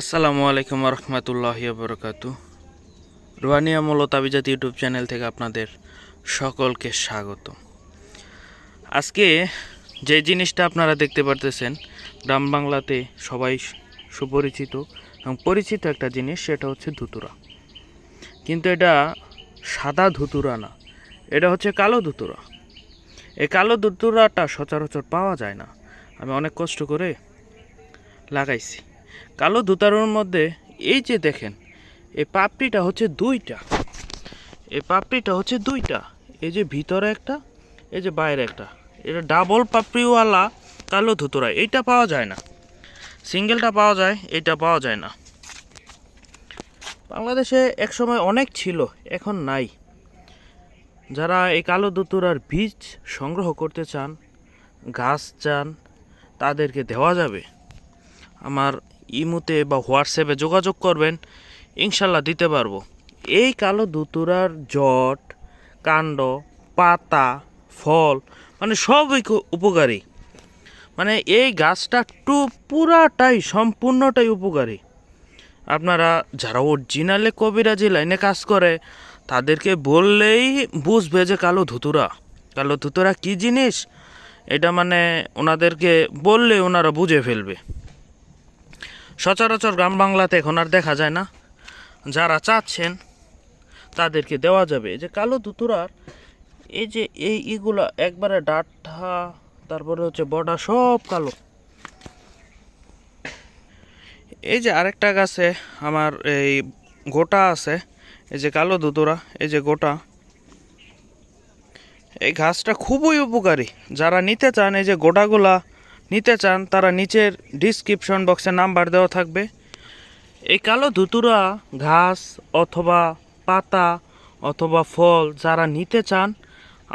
আসসালামু আলাইকুম রহমতুল্লাহ বরকাত রুহানিয়া মূলতাবিজাত ইউটিউব চ্যানেল থেকে আপনাদের সকলকে স্বাগত আজকে যে জিনিসটা আপনারা দেখতে পারতেছেন, গ্রাম বাংলাতে সবাই সুপরিচিত এবং পরিচিত একটা জিনিস, সেটা হচ্ছে ধুতুরা। কিন্তু এটা সাদা ধুতুরা না, এটা হচ্ছে কালো ধুতুরা। এই কালো ধুতুরাটা সচরাচর পাওয়া যায় না। আমি অনেক কষ্ট করে লাগাইছি। কালো ধুতারোর মধ্যে, এই যে দেখেন এই পাপড়িটা হচ্ছে দুইটা। এই পাপড়িটা হচ্ছে দুইটা। এই যে ভিতরে একটা, এই যে বাইরে একটা। এটা ডাবল পাপড়িওয়ালা কালো ধুতুরা, এইটা পাওয়া যায় না। সিঙ্গেলটা পাওয়া যায়, এইটা পাওয়া যায় না। বাংলাদেশে একসময় অনেক ছিল, এখন নাই। যারা এই কালো ধুতুরার বীজ সংগ্রহ করতে চান, গাছ চান, তাদেরকে দেওয়া যাবে। আমার ইমুতে বা হোয়াটসঅ্যাপে যোগাযোগ করবেন, ইনশাল্লাহ দিতে পারব। এই কালো দুতুরার জট, কাণ্ড, পাতা, ফল মানে সবই উপকারী। মানে এই গাছটা টু পুরাটাই সম্পূর্ণটাই উপকারী। আপনারা যারা অরিজিনালে কবিরাজি লাইনে কাজ করে, তাদেরকে বললেই বুঝবে যে কালো ধুতুরা। কালো ধুতুরা কী জিনিস? এটা মানে ওনাদেরকে বললে ওনারা বুঝে ফেলবে। সচরাচর গ্রাম বাংলাতে এখন আর দেখা যায় না। যারা চাচ্ছেন, তাদেরকে দেওয়া যাবে। যে কালো দুতুরার এই যে এই ইগুলা একবারে ডাঠা, তারপরে হচ্ছে বডা সব কালো। এই যে আরেকটা গাছে আমার এই গোটা আছে, এই যে কালো দুতুরা এই যে গোটা। এই ঘাসটা খুবই উপকারী। যারা নিতে চান, এই যে গোটাগুলা নিতে চান, তারা নিচের ডিসক্রিপশন বক্সে নাম্বার দেওয়া থাকবে। এই কালো ধুতুরা ঘাস অথবা পাতা অথবা ফল যারা নিতে চান,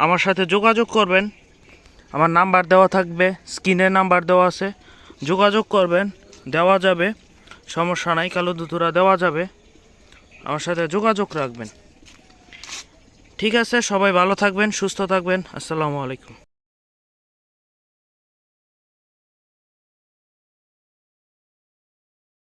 আমার সাথে যোগাযোগ করবেন। আমার নাম্বার দেওয়া থাকবে স্ক্রিনে নাম্বার দেওয়া আছে। যোগাযোগ করবেন, দেওয়া যাবে। সমস্যা নাই, কালো ধুতুরা দেওয়া যাবে। আমার সাথে যোগাযোগ রাখবেন। ঠিক আছে, সবাই ভালো থাকবেন, সুস্থ থাকবেন। আসসালামু আলাইকুম।